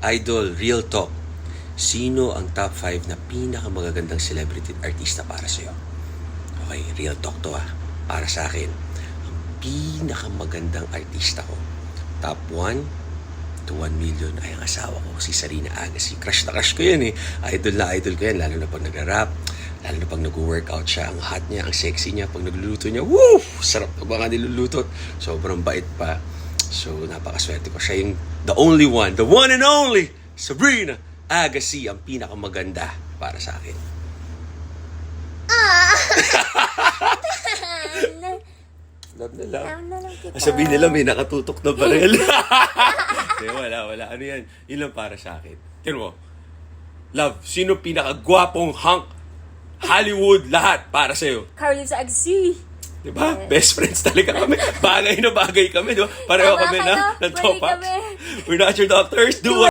Idol, real talk. Sino ang top 5 na pinakamagagandang celebrity artista para sa'yo? Okay, real talk to ah. Para sa akin, ang pinakamagandang artista ko, top 1 to 1 million ay ang asawa ko, si Sarina Agassi. Crush na crush ko yan eh. Idol na idol ko yan, lalo na pag nagra-rap, lalo na pag nag-workout siya, ang hot niya, ang sexy niya, pag nagluluto niya, woo! Sarap na mga niluluto. Sobrang bait pa. So, napakaswerte ko. Siya yung the only one, the one and only, Sabrina Agassi, ang pinakamaganda para sa akin. Love na love. Alam na lang kita. Sabihin nila may nakatutok na barel. Hindi, wala, wala. Ano yan? Yun lang para sa akin. Tignan mo. Love, sino pinakagwapong hunk Hollywood lahat para sa'yo? Carlos Agsi. Di ba? Best friends talaga kami. Bagay na bagay kami, di ba? Pareho Tama kami ka, na, ng Pwede kami. We're not your doctors. Do what